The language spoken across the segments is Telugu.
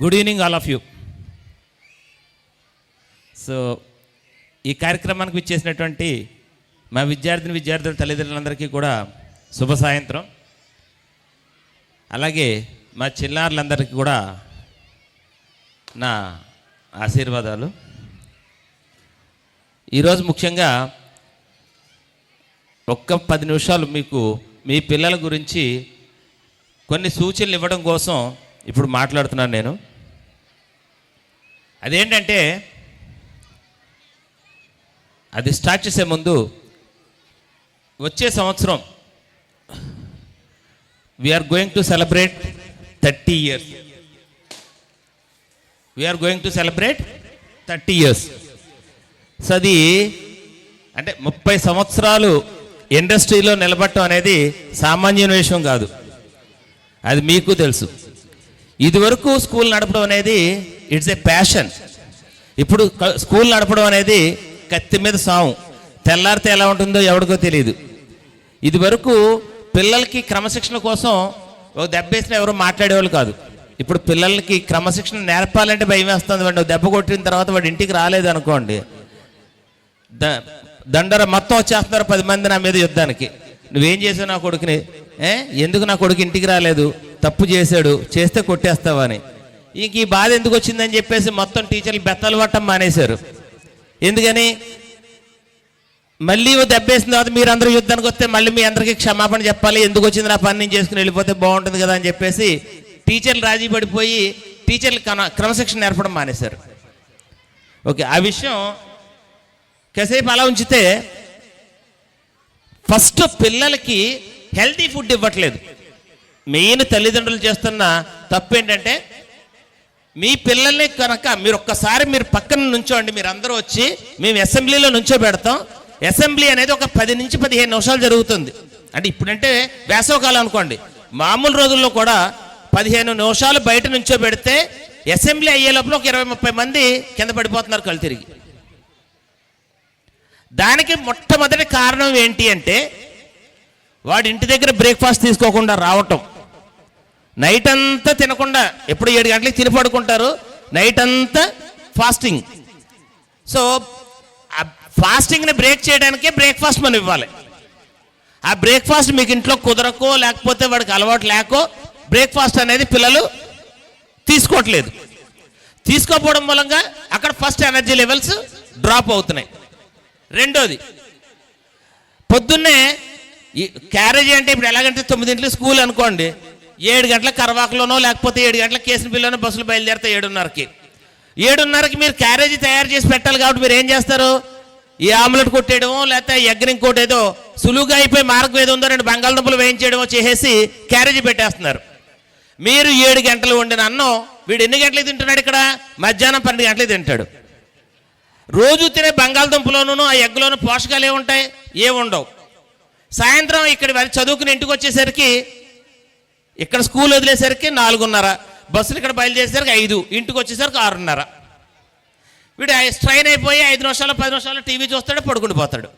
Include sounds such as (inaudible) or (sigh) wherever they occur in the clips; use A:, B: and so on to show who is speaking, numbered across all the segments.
A: Good evening all of you so ఈ కార్యక్రమానికి ఇచ్చేసినటువంటి మా విద్యార్థిని విద్యార్థుల తల్లిదండ్రులందరికీ కూడా శుభ సాయంత్రం. అలాగే మా చిన్నారులందరికీ కూడా నా ఆశీర్వాదాలు. ఈరోజు ముఖ్యంగా ఒక్క పది నిమిషాలు మీకు మీ పిల్లల గురించి కొన్ని సూచనలు ఇవ్వడం కోసం ఇప్పుడు మాట్లాడుతున్నాను నేను. అదేంటంటే అది స్టార్ట్ చేసే ముందు వచ్చే సంవత్సరం we are going to celebrate thirty years we are going to celebrate thirty years so అది అంటే ముప్పై సంవత్సరాలు ఇండస్ట్రీలో నిలబడటం అనేది సామాన్య విషయం కాదు. అది మీకు తెలుసు. ఇదివరకు స్కూల్ నడపడం అనేది ఇట్స్ ఏ ప్యాషన్. ఇప్పుడు స్కూల్ నడపడం అనేది కత్తి మీద సాము తెల్లారితే ఎలా ఉంటుందో ఎవరికో తెలియదు ఇదివరకు పిల్లలకి క్రమశిక్షణ కోసం ఒక దెబ్బ వేసిన ఎవరు మాట్లాడేవాళ్ళు కాదు. ఇప్పుడు పిల్లలకి క్రమశిక్షణ నేర్పాలంటే భయం వేస్తుంది. వాడు దెబ్బ కొట్టిన తర్వాత వాడు ఇంటికి రాలేదు అనుకోండి. ద- దండర మొత్తం వచ్చేస్తున్నారు పది మంది నా మీద యుద్ధానికి. నువ్వేం చేసావు నా కొడుకుని? ఏ? ఎందుకు నా కొడుకు ఇంటికి రాలేదు? తప్పు చేశాడు. చేస్తే కొట్టేస్తావని. ఇంక ఈ బాధ ఎందుకు వచ్చిందని చెప్పేసి మొత్తం టీచర్లు బెత్తలు పట్టం మానేశారు. ఎందుకని? మళ్ళీ దెబ్బేసిన తర్వాత మీరందరూ యుద్ధానికి వస్తే మళ్ళీ మీ అందరికీ క్షమాపణ చెప్పాలి. ఎందుకు వచ్చింది నా పని నేను చేసుకుని వెళ్ళిపోతే బాగుంటుంది కదా అని చెప్పేసి టీచర్లు రాజీ పడిపోయి టీచర్లు క్రమశిక్షణ నేర్పడం మానేశారు. ఓకే ఆ విషయం కాసేపు అలా ఉంచితే ఫస్ట్ పిల్లలకి హెల్తీ ఫుడ్ ఇవ్వట్లేదు. మెయిన్ తల్లిదండ్రులు చేస్తున్న తప్పు ఏంటంటే మీ పిల్లల్ని కనుక మీరు ఒక్కసారి మీరు పక్కన నుంచోండి మీరు అందరూ వచ్చి మేము అసెంబ్లీలో నుంచో పెడతాం. అసెంబ్లీ అనేది ఒక పది నుంచి పదిహేను నిమిషాలు జరుగుతుంది. అంటే ఇప్పుడంటే వేసవకాలం అనుకోండి. మామూలు రోజుల్లో కూడా పదిహేను నిమిషాలు బయట నుంచో పెడితే అసెంబ్లీ అయ్యే లోపల ఒక ఇరవై ముప్పై మంది కింద పడిపోతున్నారు కళ్ళు తిరిగి. దానికి మొట్టమొదటి కారణం ఏంటి అంటే వాడి ఇంటి దగ్గర బ్రేక్ఫాస్ట్ తీసుకోకుండా రావటం. నైట్ అంతా తినకుండా ఎప్పుడు ఏడు గంటలకు తిని పడుకుంటారు? నైట్ అంతా ఫాస్టింగ్ సో ఆ ఫాస్టింగ్ని బ్రేక్ చేయడానికే బ్రేక్ఫాస్ట్ మనం ఇవ్వాలి. ఆ బ్రేక్ఫాస్ట్ మీకు ఇంట్లో కుదరకో లేకపోతే వాడికి అలవాటు లేకో బ్రేక్ఫాస్ట్ అనేది పిల్లలు తీసుకోవట్లేదు. తీసుకోకపోవడం మూలంగా అక్కడ ఫస్ట్ ఎనర్జీ లెవెల్స్ డ్రాప్ అవుతున్నాయి. రెండోది పొద్దున్నే ఈ క్యారేజీ అంటే ఇప్పుడు ఎలాగంటే తొమ్మిదింటికి స్కూల్ అనుకోండి ఏడు గంటల కరవాకలోనో లేకపోతే ఏడు గంటల కేసిన పిల్లనో బస్సులు బయలుదేరితే ఏడున్నరకి. ఏడున్నరకి మీరు క్యారేజీ తయారు చేసి పెట్టాలి కాబట్టి మీరు ఏం చేస్తారు? ఈ ఆమ్లెట్ కొట్టేయడమో లేకపోతే ఎగ్గర్ ఇంకోటి ఏదో సులువుగా అయిపోయి మార్గం ఏదో ఉందో రెండు బంగాళదుంపలు వేయించేయడమో చేసేసి క్యారేజీ పెట్టేస్తున్నారు. మీరు ఏడు గంటలు వండిన అన్నం వీడు ఎన్ని గంటలకు తింటున్నాడు ఇక్కడ? మధ్యాహ్నం పన్నెండు గంటలకు తింటాడు. రోజు తినే బంగాళదుంపలోనూ ఆ ఎగ్లోనూ పోషకాలు ఏముంటాయి? ఏముండవు. సాయంత్రం ఇక్కడ వారి చదువుకుని ఇంటికి వచ్చేసరికి ఇక్కడ స్కూల్ వదిలేసరికి నాలుగున్నర. బస్సులు ఇక్కడ బయలుదేరేసరికి ఐదు. ఇంటికి వచ్చేసరికి ఆరున్నర. వీడు స్ట్రైన్ అయిపోయి ఐదు నిమిషాలు పది నిమిషాలు టీవీ చూస్తాడు పడుకుని పోతాడు.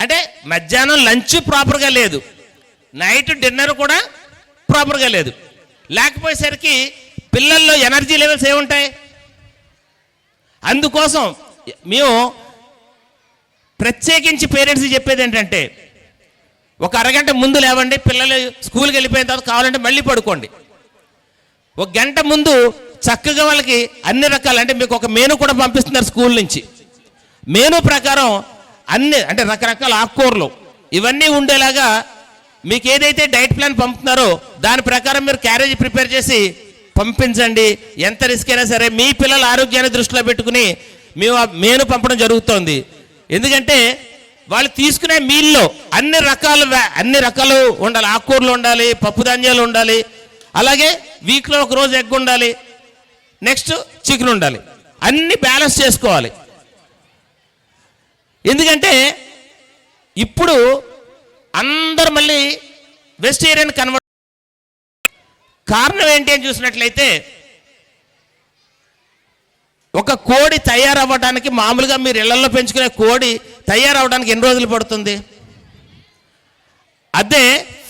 A: అంటే మధ్యాహ్నం లంచ్ ప్రాపర్గా లేదు. నైట్ డిన్నర్ కూడా ప్రాపర్గా లేదు. లేకపోయేసరికి పిల్లల్లో ఎనర్జీ లెవెల్స్ ఏముంటాయి? అందుకోసం మేము ప్రత్యేకించి పేరెంట్స్ చెప్పేది ఏంటంటే ఒక అరగంట ముందు లేవండి పిల్లలు స్కూల్కి వెళ్ళిపోయిన తర్వాత కావాలంటే మళ్ళీ పడుకోండి. ఒక గంట ముందు చక్కగా వాళ్ళకి అన్ని రకాలు అంటే మీకు ఒక మేను కూడా పంపిస్తున్నారు స్కూల్ నుంచి. మేను ప్రకారం అన్ని అంటే రకరకాల ఆకుకూరలు ఇవన్నీ ఉండేలాగా మీకు ఏదైతే డైట్ ప్లాన్ పంపుతున్నారో దాని ప్రకారం మీరు క్యారేజీ ప్రిపేర్ చేసి పంపించండి. ఎంత రిస్క్ అయినా సరే మీ పిల్లల ఆరోగ్యాన్ని దృష్టిలో పెట్టుకుని మేము మేను పంపడం జరుగుతోంది. ఎందుకంటే వాళ్ళు తీసుకునే మీల్లో అన్ని రకాల అన్ని రకాలు ఉండాలి. ఆకుకూరలు ఉండాలి పప్పు ధాన్యాలు ఉండాలి. అలాగే వీక్లో ఒక రోజు ఎగ్ ఉండాలి. నెక్స్ట్ చికెన్ ఉండాలి. అన్ని బ్యాలెన్స్ చేసుకోవాలి. ఎందుకంటే ఇప్పుడు అందరు మళ్ళీ వెజిటేరియన్ కన్వర్ట్ కారణం ఏంటి అని చూసినట్లయితే ఒక కోడి తయారవ్వడానికి మామూలుగా మీరు ఇళ్ళలో పెంచుకునే కోడి తయారవడానికి ఎన్ని రోజులు పడుతుంది? అదే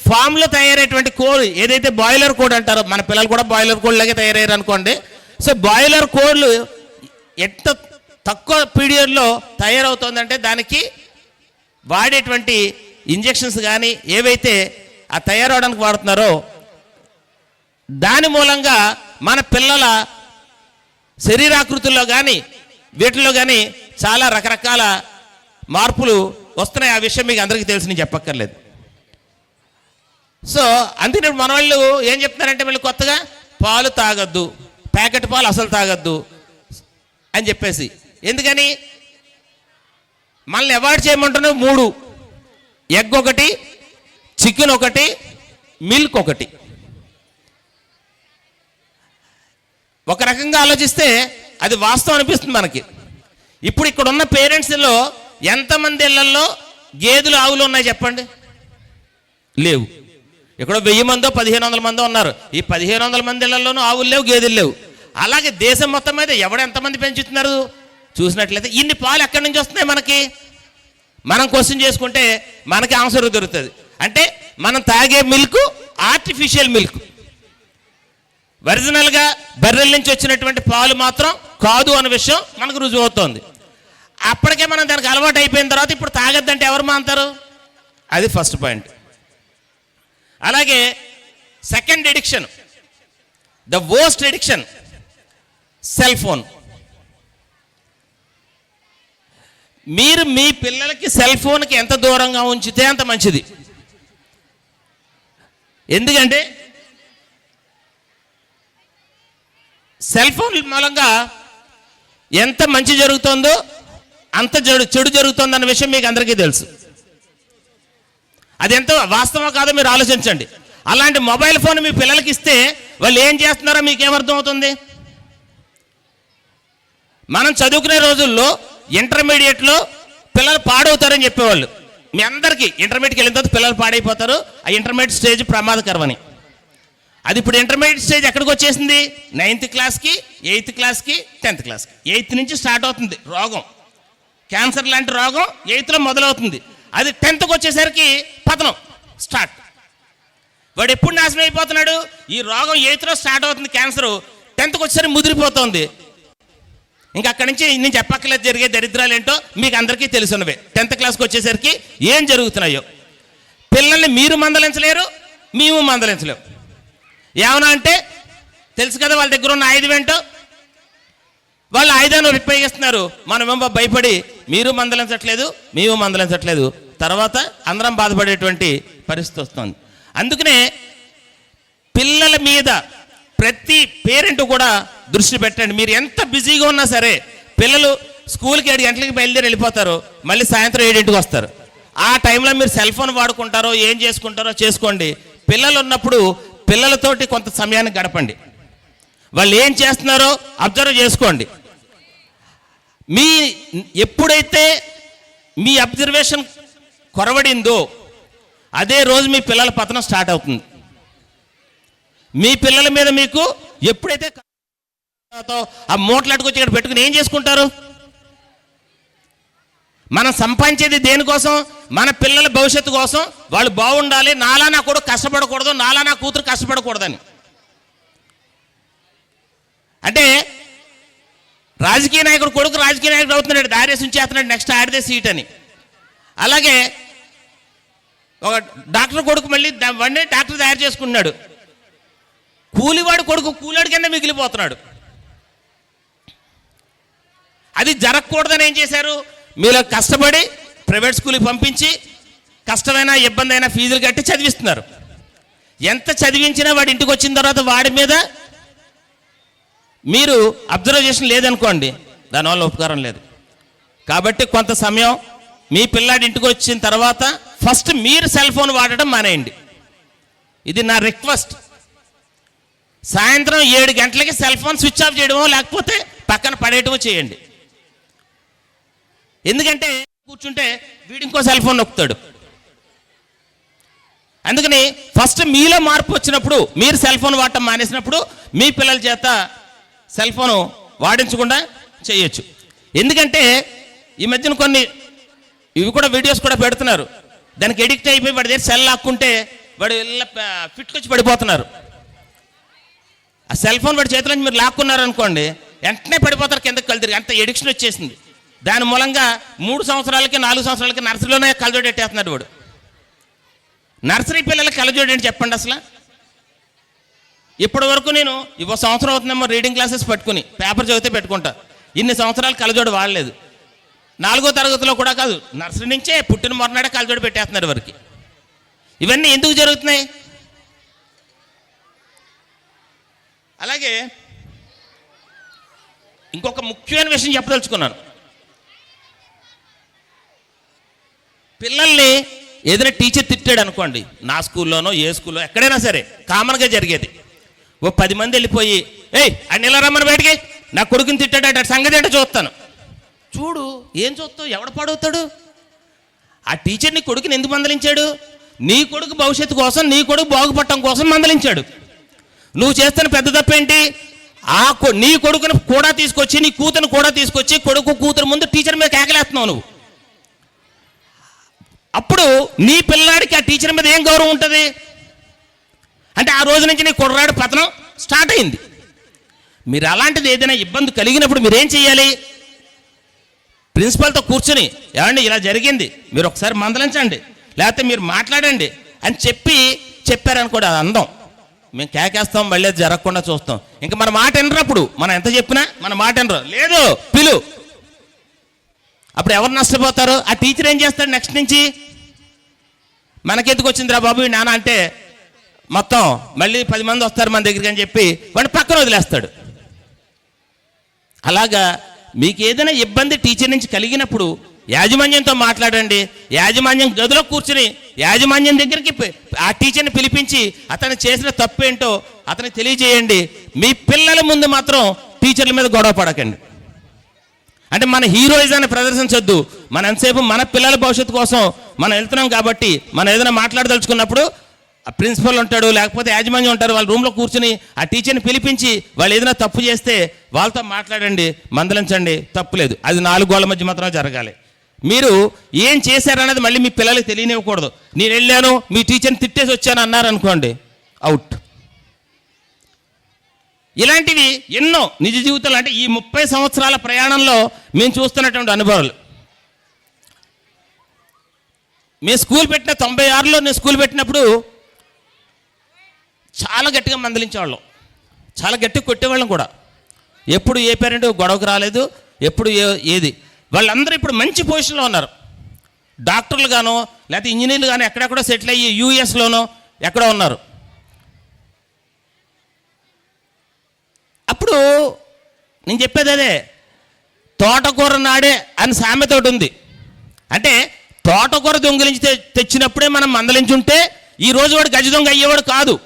A: ఫామ్లో తయారయ్యేటువంటి కోడి ఏదైతే బాయిలర్ కోడ్ అంటారో మన పిల్లలు కూడా బాయిలర్ కోడ్లాగే తయారయ్యారు అనుకోండి. సో బాయిలర్ కోడ్లు ఎంత తక్కువ పీరియడ్లో తయారవుతుందంటే దానికి వాడేటువంటి ఇంజెక్షన్స్ కానీ ఏవైతే ఆ తయారవడానికి వాడుతున్నారో దాని మూలంగా మన పిల్లల శరీరాకృతుల్లో కానీ వీటిల్లో కానీ చాలా రకరకాల మార్పులు వస్తున్నాయి. ఆ విషయం మీకు అందరికీ తెలిసి నేను చెప్పక్కర్లేదు. సో అందుకే మన వాళ్ళు ఏం చెప్తున్నారంటే వీళ్ళు కొత్తగా పాలు తాగొద్దు ప్యాకెట్ పాలు అసలు తాగొద్దు అని చెప్పేసి. ఎందుకని? మనల్ని అవాయిడ్ చేయమంటున్నావు మూడు. ఎగ్ ఒకటి చికెన్ ఒకటి మిల్క్ ఒకటి. ఒక రకంగా ఆలోచిస్తే అది వాస్తవం అనిపిస్తుంది మనకి. ఇప్పుడు ఇక్కడ ఉన్న పేరెంట్స్లో ఎంతమంది ఇళ్ళలో గేదెలు ఆవులు ఉన్నాయి చెప్పండి? లేవు. ఇక్కడ వెయ్యి మందో పదిహేను వందల మందో ఉన్నారు. ఈ పదిహేను వందల మంది ఇళ్ళలోనూ ఆవులు లేవు గేదెలు లేవు. అలాగే దేశం మొత్తం మీద ఎవడు ఎంతమంది పెంచుతున్నారు? చూసినట్లయితే ఇన్ని పాలు ఎక్కడి నుంచి వస్తున్నాయి మనకి? మనం క్వశ్చన్ చేసుకుంటే మనకి ఆన్సర్ దొరుకుతుంది. అంటే మనం తాగే మిల్క్ ఆర్టిఫిషియల్ మిల్క్ ఒరిజినల్గా బర్రెల నుంచి వచ్చినటువంటి పాలు మాత్రం కాదు అనే విషయం మనకు రుజువు అవుతోంది అప్పటికే మనం దానికి అలవాటు అయిపోయిన తర్వాత ఇప్పుడు తాగద్దంటే ఎవరు మాంతారు? అది ఫస్ట్ పాయింట్ అలాగే second addiction the worst addiction cell phone మీరు మీ పిల్లలకి సెల్ ఫోన్కి ఎంత దూరంగా ఉంచితే అంత మంచిది. ఎందుకంటే సెల్ ఫోన్ మూలంగా ఎంత మంచి జరుగుతుందో అంత చెడు చెడు జరుగుతుందన్న విషయం మీకు అందరికీ తెలుసు. అది ఎంత వాస్తవం కాదో మీరు ఆలోచించండి. అలాంటి మొబైల్ ఫోన్ మీ పిల్లలకి ఇస్తే వాళ్ళు ఏం చేస్తున్నారో మీకు ఏమర్థం అవుతుంది మనం చదువుకునే రోజుల్లో ఇంటర్మీడియట్లో పిల్లలు పాడవుతారని చెప్పేవాళ్ళు. మీ అందరికీ ఇంటర్మీడియట్కి వెళ్ళిన తర్వాత పిల్లలు పాడైపోతారు. ఆ ఇంటర్మీడియట్ స్టేజ్ ప్రమాదకరమని. అది ఇప్పుడు ఇంటర్మీడియట్ స్టేజ్ ఎక్కడికి వచ్చేసింది? నైన్త్ క్లాస్కి ఎయిత్ క్లాస్కి టెన్త్ క్లాస్కి ఎయిత్ నుంచి స్టార్ట్ అవుతుంది. రోగం. క్యాన్సర్ లాంటి రోగం ఎయిత్లో మొదలవుతుంది. అది టెన్త్కి వచ్చేసరికి పతనం. స్టార్ట్ వాడు ఎప్పుడు నాశనం అయిపోతున్నాడు? ఈ రోగం ఎయిత్లో స్టార్ట్ అవుతుంది క్యాన్సర్ టెన్త్కి వచ్చేసరికి ముదిరిపోతుంది. ఇంకా అక్కడి నుంచి నేను చెప్పక్కర్లేదు జరిగే దరిద్రాలు ఏంటో మీకు అందరికీ తెలుసున్నవే. టెన్త్ క్లాస్కి వచ్చేసరికి ఏం జరుగుతున్నాయో? పిల్లల్ని మీరు మందలించలేరు మేము మందలించలేము ఏమన్నా అంటే తెలుసు కదా వాళ్ళ దగ్గర ఉన్న ఆయుధం ఏంటో వాళ్ళు ఆయుధాన్ని ఉపయోగిస్తున్నారు మనమేమో భయపడి మీరు మందలించట్లేదు మేము మందలించట్లేదు. తర్వాత అందరం బాధపడేటువంటి పరిస్థితి వస్తుంది. అందుకనే పిల్లల మీద ప్రతి పేరెంట్ కూడా దృష్టి పెట్టండి. మీరు ఎంత బిజీగా ఉన్నా సరే పిల్లలు స్కూల్కి ఏడు గంటలకి బయలుదేరి వెళ్ళిపోతారు. మళ్ళీ సాయంత్రం ఏడింటికి వస్తారు. ఆ టైంలో మీరు సెల్ ఫోన్ వాడుకుంటారో ఏం చేసుకుంటారో చేసుకోండి. పిల్లలు ఉన్నప్పుడు పిల్లలతోటి కొంత సమయాన్ని గడపండి. వాళ్ళు ఏం చేస్తున్నారో అబ్జర్వ్ చేసుకోండి. మీ ఎప్పుడైతే మీ అబ్జర్వేషన్ కొరవడిందో అదే రోజు మీ పిల్లల పతనం స్టార్ట్ అవుతుంది. మీ పిల్లల మీద మీకు ఎప్పుడైతే తో ఆ మూటలాట్టుకొచ్చి ఇక్కడ పెట్టుకుని ఏం చేసుకుంటారు? మనం సంపాదించేది దేనికోసం? మన పిల్లల భవిష్యత్తు కోసం. వాళ్ళు బాగుండాలి నాలా నా కొడుకు కష్టపడకూడదు నాలా నా కూతురు కష్టపడకూడదని. అంటే రాజకీయ నాయకుడు కొడుకు రాజకీయ నాయకుడు అవుతున్నాడు ఆర్ఎస్ నుంచి చేస్తున్నాడు నెక్స్ట్ ఆడితే సీట్ అని. అలాగే ఒక డాక్టర్ కొడుకు మళ్ళీ దా- డాక్టర్ తయారు చేసుకున్నాడు కూలివాడు కొడుకు కూలాడి కింద మిగిలిపోతున్నాడు. అది జరగకూడదని ఏం చేశారు? మీరు కష్టపడి ప్రైవేట్ స్కూల్కి పంపించి కష్టమైన ఇబ్బంది అయినా ఫీజులు కట్టి చదివిస్తున్నారు. ఎంత చదివించినా వాడి ఇంటికి వచ్చిన తర్వాత వాడి మీద మీరు అబ్జర్వేషన్ లేదనుకోండి దానివల్ల ఉపకారం లేదు. కాబట్టి కొంత సమయం మీ పిల్లాడి ఇంటికి వచ్చిన తర్వాత ఫస్ట్ మీరు సెల్ ఫోన్ వాడటం మానేయండి. ఇది నా రిక్వెస్ట్. సాయంత్రం ఏడు గంటలకి సెల్ ఫోన్ స్విచ్ ఆఫ్ చేయడమో లేకపోతే పక్కన పడేయటమో చేయండి. ఎందుకంటే కూర్చుంటే వీడు ఇంకో సెల్ ఫోన్ నొక్కుతాడు. అందుకని ఫస్ట్ మీలో మార్పు వచ్చినప్పుడు మీరు సెల్ ఫోన్ వాడటం మానేసినప్పుడు మీ పిల్లల చేత సెల్ ఫోన్ వాడించకుండా చేయొచ్చు. ఎందుకంటే ఈ మధ్యన కొన్ని ఇవి కూడా వీడియోస్ కూడా పెడుతున్నారు. దానికి ఎడిక్ట్ అయిపోయి వాడి దగ్గర సెల్ లాక్కుంటే వాడు ఫిట్కొచ్చి పడిపోతున్నారు. ఆ సెల్ ఫోన్ వాడి చేతిలో నుంచి మీరు లాక్కున్నారు అనుకోండి వెంటనే పడిపోతారు కిందకి కలిదిరి అంత ఎడిక్షన్ వచ్చేసింది. దాని మూలంగా మూడు సంవత్సరాలకి నాలుగు సంవత్సరాలకి నర్సరీలోనే కలజోడి ఎట్టేస్తున్నాడు వాడు. నర్సరీ పిల్లలకి కలజోడి ఏంటి చెప్పండి అసలు? ఇప్పటి వరకు నేను ఇవ్వ సంవత్సరం అవుతుందేమో రీడింగ్ క్లాసెస్ పెట్టుకుని పేపర్ చదివితే పెట్టుకుంటా. ఇన్ని సంవత్సరాలు కలజోడు వాడలేదు. నాలుగో తరగతిలో కూడా కాదు నర్సరీ నుంచే పుట్టిన మొరనాడే కలజోడు పెట్టేస్తున్నారు వారికి ఇవన్నీ ఎందుకు జరుగుతున్నాయి? అలాగే ఇంకొక ముఖ్యమైన విషయం చెప్పదలుచుకున్నాను. పిల్లల్ని ఏదైనా టీచర్ తిట్టాడు అనుకోండి నా స్కూల్లోనో ఏ స్కూల్లో ఎక్కడైనా సరే కామన్గా జరిగేది. ఓ పది మంది వెళ్ళిపోయి ఏయ్ అన్ని ఇలా రమ్మని బయటికి? నా కొడుకుని తిట్టాడట సంగతి అంటే చూస్తాను. చూడు ఏం చూస్తావు? ఎవడ పాడవుతాడు? ఆ టీచర్ని కొడుకుని ఎందుకు మందలించాడు? నీ కొడుకు భవిష్యత్తు కోసం నీ కొడుకు బాగుపడటం కోసం మందలించాడు. నువ్వు చేస్తున్న పెద్ద తప్పేంటి? ఆ కొ- నీ కొడుకుని కూడా తీసుకొచ్చి నీ కూతురు కూడా తీసుకొచ్చి కొడుకు కూతురు ముందు టీచర్ మీద కేకలేస్తున్నావు నువ్వు. అప్పుడు నీ పిల్లాడికి ఆ టీచర్ మీద ఏం గౌరవం ఉంటుంది? అంటే ఆ రోజు నుంచి నీ కుర్రాడు పతనం స్టార్ట్ అయింది. మీరు అలాంటిది ఏదైనా ఇబ్బంది కలిగినప్పుడు మీరేం చేయాలి ప్రిన్సిపల్తో కూర్చుని ఏమండి ఇలా జరిగింది మీరు ఒకసారి మందలించండి లేకపోతే మీరు మాట్లాడండి అని చెప్పి చెప్పారనుకోడు అది అందం. మేము కేకేస్తాం మళ్ళీ జరగకుండా చూస్తాం. ఇంకా మన మాట వినరు అప్పుడు మనం ఎంత చెప్పినా మన మాట వినరు. లేదు పిలు. అప్పుడు ఎవరు నష్టపోతారు? ఆ టీచర్ ఏం చేస్తాడు నెక్స్ట్ నుంచి? మనకెందుకు వచ్చిందిరా బాబు? నాన్న అంటే మొత్తం మళ్ళీ పది మంది వస్తారు మన దగ్గరికి అని చెప్పి వాడిని పక్కన వదిలేస్తాడు. అలాగా మీకు ఏదైనా ఇబ్బంది టీచర్ నుంచి కలిగినప్పుడు యాజమాన్యంతో మాట్లాడండి. యాజమాన్యం గదిలో కూర్చుని యాజమాన్యం దగ్గరికి ఆ టీచర్ని పిలిపించి అతను చేసిన తప్పు ఏంటో అతనికి తెలియజేయండి. మీ పిల్లల ముందు మాత్రం టీచర్ల మీద గొడవ పడకండి. అంటే మన హీరోయిజాన్ని ప్రదర్శించొద్దు. మన ఎంతసేపు మన పిల్లల భవిష్యత్తు కోసం మనం వెళ్తున్నాం కాబట్టి మనం ఏదైనా మాట్లాడదలుచుకున్నప్పుడు ఆ ప్రిన్సిపల్ ఉంటాడు లేకపోతే యాజమాన్యం ఉంటారు వాళ్ళ రూమ్లో కూర్చుని ఆ టీచర్ని పిలిపించి వాళ్ళు ఏదైనా తప్పు చేస్తే వాళ్ళతో మాట్లాడండి మందలించండి తప్పులేదు అది నాలుగు గోళ్ళ మధ్య మాత్రమే జరగాలి. మీరు ఏం చేశారనేది మళ్ళీ మీ పిల్లలకి తెలియనివ్వకూడదు. నేను వెళ్ళాను మీ టీచర్ని తిట్టేసి వచ్చాను అన్నారు అనుకోండి అవుట్. ఇలాంటివి ఎన్నో నిజ జీవితంలో అంటే ఈ ముప్పై సంవత్సరాల ప్రయాణంలో మేము చూస్తున్నటువంటి అనుభవాలు. మేము స్కూల్ పెట్టిన తొంభై ఆరులో నేను స్కూల్ పెట్టినప్పుడు చాలా గట్టిగా మందలించేవాళ్ళం. చాలా గట్టిగా కొట్టేవాళ్ళం కూడా. ఎప్పుడు ఏ పేరెంట్ గొడవకు రాలేదు ఎప్పుడు ఏ ఏది. వాళ్ళందరూ ఇప్పుడు మంచి పొజిషన్లో ఉన్నారు. డాక్టర్లు గానో లేకపోతే ఇంజనీర్లు కానీ ఎక్కడెక్కడో సెటిల్ అయ్యి యూఎస్లోనో ఎక్కడో ఉన్నారు. అప్పుడు నేను చెప్పేది అదే తోటకూర నాడే అని సామెత ఒకటి ఉంది. అంటే తోటకూర దొంగిలించి తె- తెచ్చినప్పుడే మనం మందలించుంటే ఈ రోజు వాడు గజ దొంగ అయ్యేవాడు కాదు.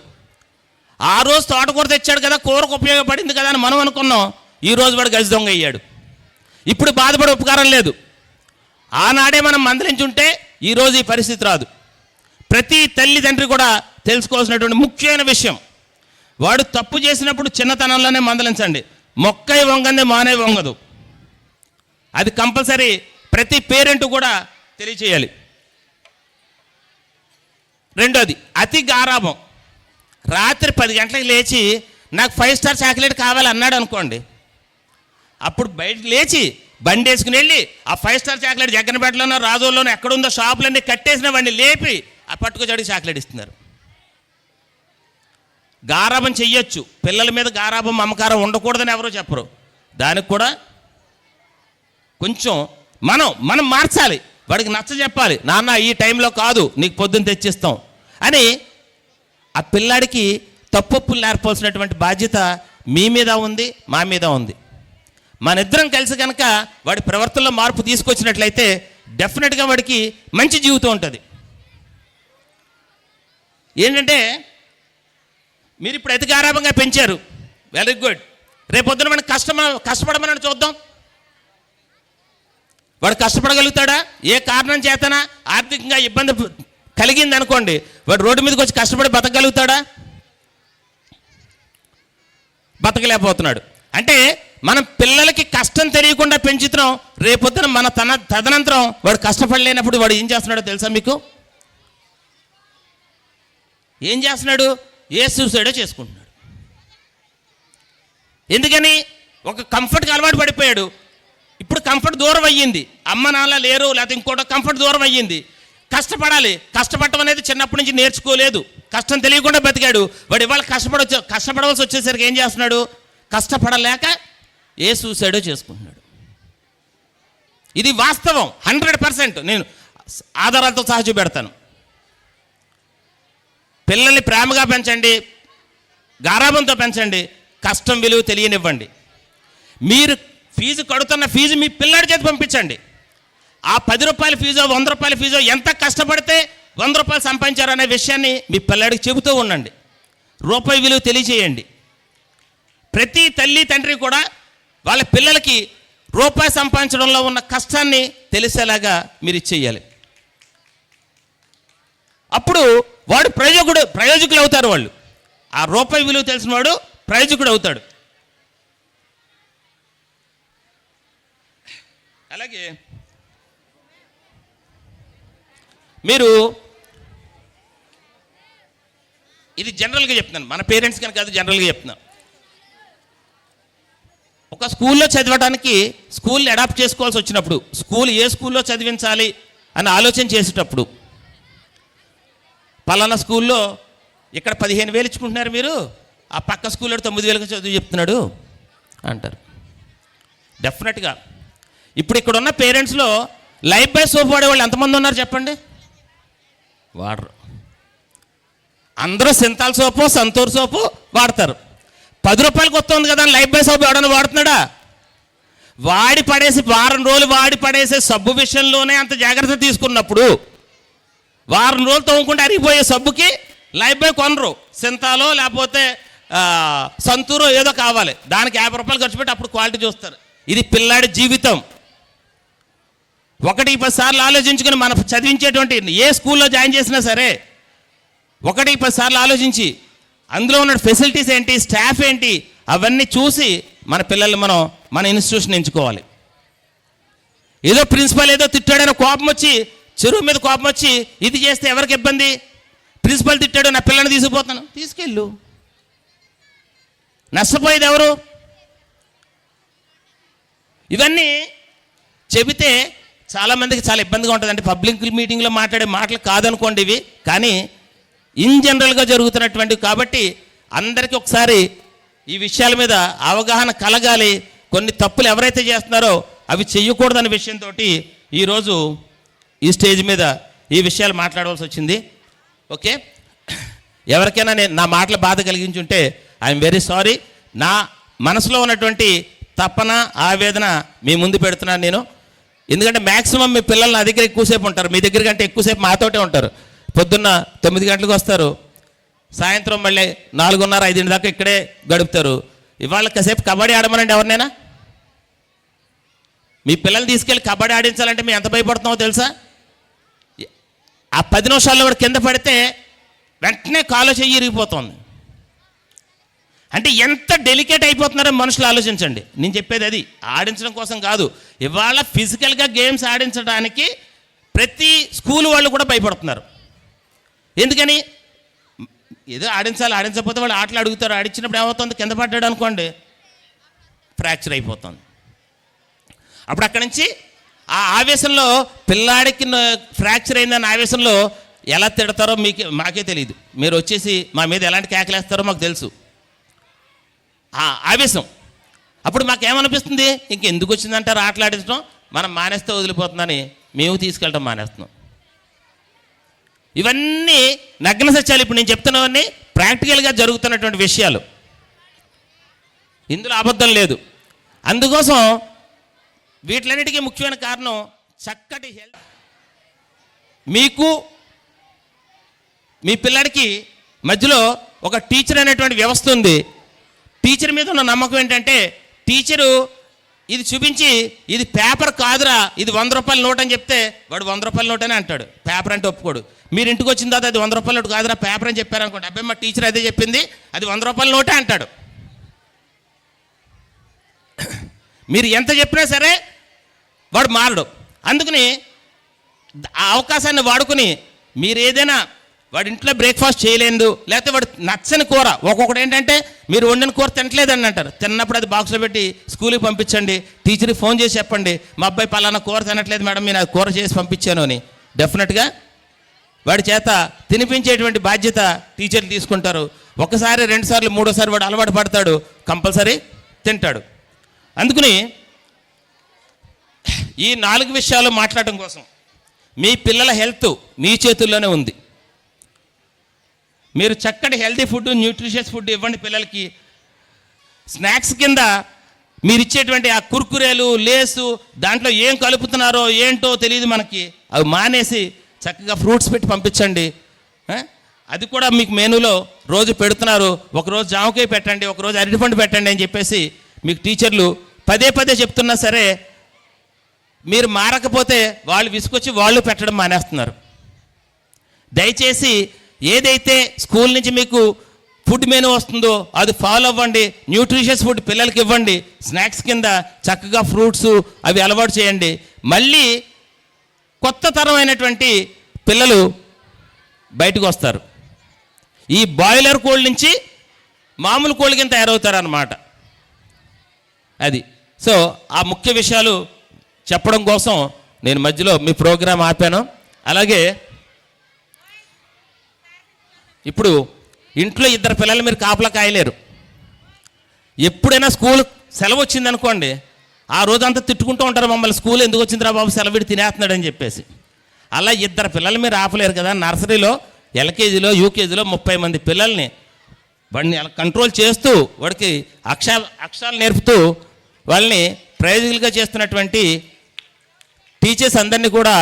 A: ఆ రోజు తోటకూర తెచ్చాడు కదా కూరకు ఉపయోగపడింది కదా అని మనం అనుకున్నాం. ఈ రోజు వాడు గజ దొంగ అయ్యాడు. ఇప్పుడు బాధపడే ఉపకారం లేదు. ఆనాడే మనం మందలించుంటే ఈరోజు ఈ పరిస్థితి రాదు. ప్రతి తల్లిదండ్రి కూడా తెలుసుకోవాల్సినటువంటి ముఖ్యమైన విషయం. వాడు తప్పు చేసినప్పుడు చిన్నతనంలోనే మందలించండి. మొక్కై వంగంది మానే వంగదు. అది కంపల్సరీ. ప్రతి పేరెంట్ కూడా తెలియచేయాలి. రెండోది అతి గారాభం. రాత్రి పది గంటలకు లేచి నాకు ఫైవ్ స్టార్ చాక్లెట్ కావాలి అన్నాడు అనుకోండి. అప్పుడు బయట లేచి బండి వేసుకుని వెళ్ళి ఆ ఫైవ్ స్టార్ చాక్లెట్ జగ్గనపేటలోనో రాజోల్లోనో ఎక్కడుందో షాపులన్నీ కట్టేసిన వాడిని లేపి ఆ పట్టుకొచ్చాడు చాక్లెట్ ఇస్తున్నారు. గారాబం చెయ్యొచ్చు. పిల్లల మీద గారాబం మమకారం ఉండకూడదని ఎవరో చెప్పరు. దానికి కూడా కొంచెం మనం మనం మార్చాలి. వాడికి నచ్చ చెప్పాలి నాన్న ఈ టైంలో కాదు నీకు పొద్దున్న తెచ్చిస్తాం. అని ఆ పిల్లాడికి తప్పప్పులు నేర్పాల్సినటువంటి బాధ్యత మీ మీద ఉంది మా మీద ఉంది. మన ఇద్దరం కలిసి కనుక వాడి ప్రవర్తనలో మార్పు తీసుకొచ్చినట్లయితే డెఫినెట్గా వాడికి మంచి జీవితం ఉంటుంది. ఏంటంటే మీరు ఇప్పుడు అతిగారాభంగా పెంచారు. Very good. రేపు పొద్దున మనం కష్టమ కష్టపడమని చూద్దాం. వాడు కష్టపడగలుగుతాడా? ఏ కారణం చేతనా? ఆర్థికంగా ఇబ్బంది కలిగింది అనుకోండి వాడు రోడ్డు మీదకి వచ్చి కష్టపడి బతకగలుగుతాడా? బతకలేకపోతున్నాడు. అంటే మనం పిల్లలకి కష్టం తెలియకుండా పెంచుతున్నాం రేపొద్దున మన తన తదనంతరం వాడు కష్టపడలేనప్పుడు వాడు ఏం చేస్తున్నాడో తెలుసా మీకు? ఏం చేస్తున్నాడు? ఏ సూసైడో చేసుకుంటున్నాడు. ఎందుకని? ఒక కంఫర్ట్కి అలవాటు పడిపోయాడు. ఇప్పుడు కంఫర్ట్ దూరం అయ్యింది. అమ్మ నాన్న లేరు లేకపోతే ఇంకోటి కంఫర్ట్ దూరం అయ్యింది. కష్టపడాలి. కష్టపడటం అనేది చిన్నప్పటి నుంచి నేర్చుకోలేదు. కష్టం తెలియకుండా బతికాడు. వాడు ఇవాళ కష్టపడవచ్చు కష్టపడవలసి వచ్చేసరికి ఏం చేస్తున్నాడు? కష్టపడలేక ఏ సూసైడో చేసుకుంటున్నాడు. ఇది వాస్తవం హండ్రెడ్ పర్సెంట్. నేను ఆధారాలతో సహా చూపెడతాను. పిల్లల్ని ప్రేమగా పెంచండి గారాభంతో పెంచండి కష్టం విలువ తెలియనివ్వండి. మీరు ఫీజు కడుతున్న ఫీజు మీ పిల్లాడి చేతి పంపించండి. ఆ పది రూపాయల ఫీజో వంద రూపాయల ఫీజో ఎంత కష్టపడితే వంద రూపాయలు సంపాదించారు అనే విషయాన్ని మీ పిల్లాడికి చెబుతూ ఉండండి. రూపాయి విలువ తెలియజేయండి. ప్రతి తల్లి తండ్రి కూడా వాళ్ళ పిల్లలకి రూపాయి సంపాదించడంలో ఉన్న కష్టాన్ని తెలిసేలాగా మీరు ఇచ్చేయాలి. అప్పుడు వాడు ప్రయోజకుడు ప్రయోజకులు అవుతారు వాళ్ళు. ఆ రూపాయి విలువ తెలిసిన వాడు ప్రయోజకుడు అవుతాడు. అలాగే మీరు ఇది జనరల్గా చెప్తున్నాను. మన పేరెంట్స్ కనుక కాదు జనరల్గా చెప్తున్నాను ఒక స్కూల్లో చదవడానికి స్కూల్ని అడాప్ట్ చేసుకోవాల్సి వచ్చినప్పుడు స్కూల్ ఏ స్కూల్లో చదివించాలి అని ఆలోచన చేసేటప్పుడు పలానా స్కూల్లో ఇక్కడ పదిహేను వేలు ఇచ్చుకుంటున్నారు మీరు ఆ పక్క స్కూల్లో తొమ్మిది వేలకు చదువు చెప్తున్నాడు అంటారు. డెఫినెట్గా ఇప్పుడు ఇక్కడ ఉన్న పేరెంట్స్లో లైఫ్ బై సోప్ వాడే వాళ్ళు ఎంతమంది ఉన్నారు చెప్పండి? వాడరు. అందరూ సింతాల్ సోపు సంతూర్ సోపు వాడతారు. పది రూపాయలకి వస్తుంది కదా లైఫ్ బై సోప్ ఎవడన్నా వాడుతున్నాడా? వాడి పడేసి వారం రోజులు వాడి పడేసే సబ్బు విషయంలోనే అంత జాగ్రత్త తీసుకున్నప్పుడు వారం రోజులు తవ్వుకుంటే అరిగిపోయే సబ్బుకి లైఫ్ బాయ్ కొనరు. సింతాలో లేకపోతే సంతూరో ఏదో కావాలి. దానికి యాభై రూపాయలు ఖర్చు పెట్టి అప్పుడు క్వాలిటీ చూస్తారు. ఇది పిల్లాడి జీవితం. ఒకటి పది సార్లు ఆలోచించుకుని మనం చదివించేటువంటి ఏ స్కూల్లో జాయిన్ చేసినా సరే ఒకటి పది సార్లు ఆలోచించి అందులో ఉన్న ఫెసిలిటీస్ ఏంటి స్టాఫ్ ఏంటి అవన్నీ చూసి మన పిల్లల్ని మనం మన ఇన్స్టిట్యూషన్ ఎంచుకోవాలి. ఏదో ప్రిన్సిపల్ ఏదో తిట్టాడని కోపం వచ్చి చెరువు మీద కోపం వచ్చి ఇది చేస్తే ఎవరికి ఇబ్బంది? ప్రిన్సిపల్ తిట్టాడు నా పిల్లని తీసుకుపోతాను. తీసుకెళ్ళు. నష్టపోయేది ఎవరు? ఇవన్నీ చెబితే చాలామందికి చాలా ఇబ్బందిగా ఉంటుంది అంటే పబ్లిక్ మీటింగ్లో మాట్లాడే మాటలు కాదనుకోండి ఇవి. కానీ ఇన్ జనరల్గా జరుగుతున్నటువంటివి కాబట్టి అందరికీ ఒకసారి ఈ విషయాల మీద అవగాహన కలగాలి. కొన్ని తప్పులు ఎవరైతే చేస్తున్నారో అవి చెయ్యకూడదనే విషయంతో ఈరోజు ఈ స్టేజ్ మీద ఈ విషయాలు మాట్లాడవలసి వచ్చింది. ఓకే? ఎవరికైనా నేను నా మాటలు బాధ కలిగించుంటే ఐఎమ్ వెరీ సారీ నా మనసులో ఉన్నటువంటి తపన ఆవేదన మీ ముందు పెడుతున్నాను నేను. ఎందుకంటే మ్యాక్సిమం మీ పిల్లలు నా దగ్గర ఎక్కువసేపు ఉంటారు. మీ దగ్గర కంటే ఎక్కువసేపు మాతోటే ఉంటారు. పొద్దున్న తొమ్మిది గంటలకు వస్తారు. సాయంత్రం మళ్ళీ నాలుగున్నర ఐదింటి దాకా ఇక్కడే గడుపుతారు. ఇవాళ కాసేపు కబడ్డీ ఆడమనండి ఎవరినైనా? మీ పిల్లల్ని తీసుకెళ్ళి కబడ్డీ ఆడించాలంటే మేము ఎంత భయపడుతున్నామో తెలుసా? ఆ పది నిమిషాల్లో కూడా కింద పడితే వెంటనే కాలు చెయ్యి ఇరిగిపోతుంది అంటే ఎంత డెలికేట్ అయిపోతున్నారో మనుషులు ఆలోచించండి. నేను చెప్పేది అది. ఆడించడం కోసం కాదు. ఇవాళ ఫిజికల్గా గేమ్స్ ఆడించడానికి ప్రతి స్కూల్ వాళ్ళు కూడా భయపడుతున్నారు. ఎందుకని? ఏదో ఆడించాలి ఆడించకపోతే వాళ్ళు ఆటలు అడుగుతారు. ఆడించినప్పుడు ఏమవుతుంది? కింద పడ్డాడు అనుకోండి. ఫ్రాక్చర్ అయిపోతుంది. అప్పుడు అక్కడి నుంచి ఆ ఆవేశంలో పిల్లాడికి ఫ్రాక్చర్ అయిందన్న ఆవేశంలో ఎలా తిడతారో మీకు మాకే తెలియదు మీరు వచ్చేసి మా మీద ఎలాంటి కేకలేస్తారో మాకు తెలుసు. ఆవేశం. అప్పుడు మాకేమనిపిస్తుంది? ఇంక ఎందుకు వచ్చిందంటారు ఆటలాడించడం? మనం మానేస్తే వదిలిపోతుందని మేము తీసుకెళ్ళడం మానేస్తున్నాం. ఇవన్నీ నగ్న సత్యాలు ఇప్పుడు నేను చెప్తున్నవన్నీ ప్రాక్టికల్గా జరుగుతున్నటువంటి విషయాలు. ఇందులో అబద్ధం లేదు. అందుకోసం వీటిలన్నిటికీ ముఖ్యమైన కారణం చక్కటి హెల్త్. మీకు మీ పిల్లాడికి మధ్యలో ఒక టీచర్ అనేటువంటి వ్యవస్థ ఉంది. టీచర్ మీద ఉన్న నమ్మకం ఏంటంటే టీచరు ఇది చూపించి ఇది పేపర్ కాదురా ఇది వంద రూపాయల నోట్ అని చెప్తే వాడు వంద రూపాయల నోట్ అని అంటాడు. పేపర్ అంటే ఒప్పుకోడు. మీరు ఇంటికి వచ్చిన తర్వాత అది వంద రూపాయల నోట్ కాదురా పేపర్ అని చెప్పారు అనుకోండి అబ్బాయి మా టీచర్ అదే చెప్పింది అది వంద రూపాయల నోటే అంటాడు. మీరు ఎంత చెప్పినా సరే వాడు మారడు. అందుకని ఆ అవకాశాన్ని వాడుకుని మీరు ఏదైనా వాడి ఇంట్లో బ్రేక్ఫాస్ట్ చేయలేదు. లేకపోతే వాడు నచ్చని కూర. ఒక్కొక్కటి ఏంటంటే మీరు వండిన కూర తినట్లేదని అంటారు. తిన్నప్పుడు అది బాక్స్లో పెట్టి స్కూల్కి పంపించండి. టీచర్కి ఫోన్ చేసి చెప్పండి. మా అబ్బాయి పలానా కూర తినట్లేదు మేడం నేను అది కూర చేసి పంపించాను అని. డెఫినెట్గా వాడి చేత తినిపించేటువంటి బాధ్యత టీచర్లు తీసుకుంటారు. ఒకసారి రెండుసార్లు మూడోసారి వాడు అలవాటు పడతాడు. కంపల్సరీ తింటాడు. అందుకని ఈ నాలుగు విషయాలు మాట్లాడటం కోసం మీ పిల్లల హెల్త్ మీ చేతుల్లోనే ఉంది. మీరు చక్కటి హెల్తీ ఫుడ్ న్యూట్రిషియస్ ఫుడ్ ఇవ్వండి పిల్లలకి. స్నాక్స్ కింద మీరు ఇచ్చేటువంటి ఆ కుర్కురేలు లేసు దాంట్లో ఏం కలుపుతున్నారో ఏంటో తెలియదు మనకి. అవి మానేసి చక్కగా ఫ్రూట్స్ పెట్టి పంపించండి. అది కూడా మీకు మెనూలో రోజు పెడుతున్నారు. ఒకరోజు జామకాయ పెట్టండి ఒకరోజు అరటిపండు పెట్టండి అని చెప్పేసి మీకు టీచర్లు పదే పదే చెప్తున్నా సరే మీరు మారకపోతే వాళ్ళు విసుకొచ్చి వాళ్ళు పెట్టడం మానేస్తున్నారు. దయచేసి ఏదైతే స్కూల్ నుంచి మీకు ఫుడ్ మెనూ వస్తుందో అది ఫాలో అవ్వండి. న్యూట్రిషియస్ ఫుడ్ పిల్లలకి ఇవ్వండి. స్నాక్స్ కింద చక్కగా ఫ్రూట్స్ అవి అలవాటు చేయండి. మళ్ళీ కొత్త తరమైనటువంటి పిల్లలు బయటకు వస్తారు. ఈ బాయిలర్ కోళ్ళ నుంచి మామూలు కోళ్ళ కింద తయారవుతారన్నమాట. అది. సో ఆ ముఖ్య విషయాలు చెప్పడం కోసం నేను మధ్యలో మీ ప్రోగ్రాం ఆపాను. అలాగే ఇప్పుడు ఇంట్లో ఇద్దరు పిల్లలు మీరు కాపలా కాయలేరు. ఎప్పుడైనా స్కూల్ సెలవు వచ్చింది అనుకోండి ఆ రోజంతా తిట్టుకుంటూ ఉంటారు మమ్మల్ని స్కూల్ ఎందుకు వచ్చిందిరా బాబు సెలవు విడి తినేస్తున్నాడు అని చెప్పేసి. అలా ఇద్దరు పిల్లలు మీరు ఆపలేరు కదా నర్సరీలో ఎల్కేజీలో యూకేజీలో ముప్పై మంది పిల్లల్ని వాడిని అలా కంట్రోల్ చేస్తూ వాడికి అక్షా అక్షరాలు నేర్పుతూ వాళ్ళని ప్రయోజకులుగా చేస్తున్నటువంటి టీచర్స్ అందరినీ కూడా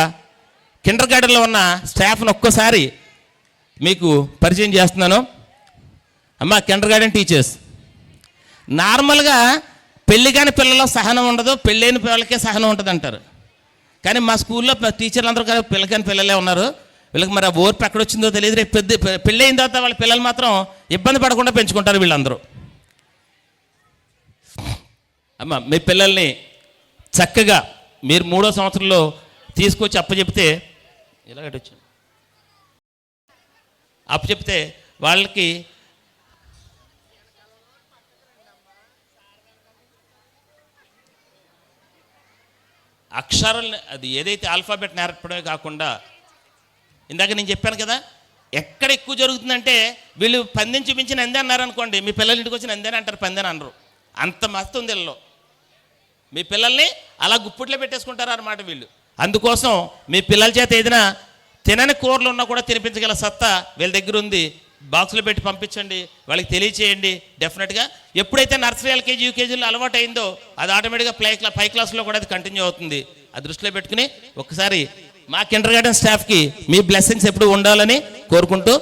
A: కిండర్ గార్డెన్లో ఉన్న స్టాఫ్ను ఒక్కసారి మీకు పరిచయం చేస్తున్నాను. అమ్మ కిండర్ గార్డెన్ టీచర్స్ నార్మల్గా పెళ్ళి కాని పిల్లల్లో సహనం ఉండదు పెళ్ళైన పిల్లలకే సహనం ఉంటుంది అంటారు కానీ మా స్కూల్లో టీచర్లు అందరూ కానీ పిల్లకాని పిల్లలే ఉన్నారు. వీళ్ళకి మరి ఆ ఓర్పు ఎక్కడ వచ్చిందో తెలియదు. రేపు పెద్ద పె- పెళ్ళి అయిన తర్వాత వాళ్ళ పిల్లలు మాత్రం ఇబ్బంది పడకుండా పెంచుకుంటారు వీళ్ళందరూ. అమ్మ మీ పిల్లల్ని చక్కగా మీరు మూడో సంవత్సరంలో తీసుకొచ్చి అప్పచెప్తే ఇలాగటొచ్చు అప్పచెప్తే వాళ్ళకి అక్షరాలు అది ఏదైతే ఆల్ఫాబెట్ నేర్పడమే కాకుండా ఇందాక నేను చెప్పాను కదా ఎక్కడ ఎక్కువ జరుగుతుందంటే వీళ్ళు పందెం చూపించి నంది అన్నారు అనుకోండి మీ పిల్లల ఇంటికి వచ్చి నంది అంటారు పందెని అనరు. అంత మస్తు ఉంది వీళ్ళలో. మీ పిల్లల్ని అలా గుప్పిట్లో పెట్టేసుకుంటారు అన్నమాట వీళ్ళు. అందుకోసం మీ పిల్లల చేత ఏదైనా తినని కూరలు ఉన్నా కూడా తినిపించగల సత్తా వీళ్ళ దగ్గర ఉంది. బాక్సులు పెట్టి పంపించండి. వాళ్ళకి తెలియచేయండి. డెఫినెట్గా ఎప్పుడైతే నర్సరీ ఎల్కేజీ యూకేజీలో అలవాటు అయిందో అది ఆటోమేటిక్గా ప్లే క్లా పై క్లాస్లో కూడా అది కంటిన్యూ అవుతుంది. అది దృష్టిలో పెట్టుకుని ఒకసారి మా కిండర్ గార్డెన్ స్టాఫ్కి మీ బ్లెస్సింగ్స్ ఎప్పుడు ఉండాలని కోరుకుంటూ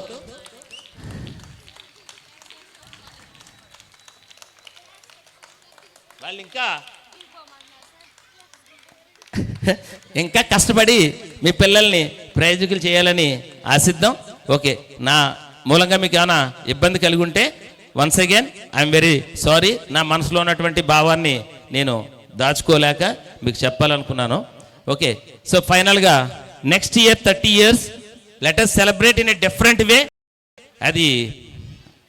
A: వాళ్ళు ఇంకా (laughs) ఇంకా కష్టపడి మీ పిల్లల్ని ప్రయోజకులు చేయాలని ఆశిద్దాం. ఓకే నా మూలంగా మీకు ఏమైనా ఇబ్బంది కలిగి ఉంటే once again I'm very sorry నా మనసులో ఉన్నటువంటి భావాన్ని నేను దాచుకోలేక మీకు చెప్పాలనుకున్నాను. ఓకే సో ఫైనల్గా next year thirty years let celebrate in a different way అది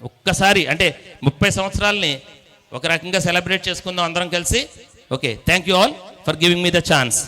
A: ఒక్కసారి అంటే ముప్పై సంవత్సరాలని ఒక రకంగా సెలబ్రేట్ చేసుకుందాం అందరం కలిసి. Okay thank you all for giving me the chance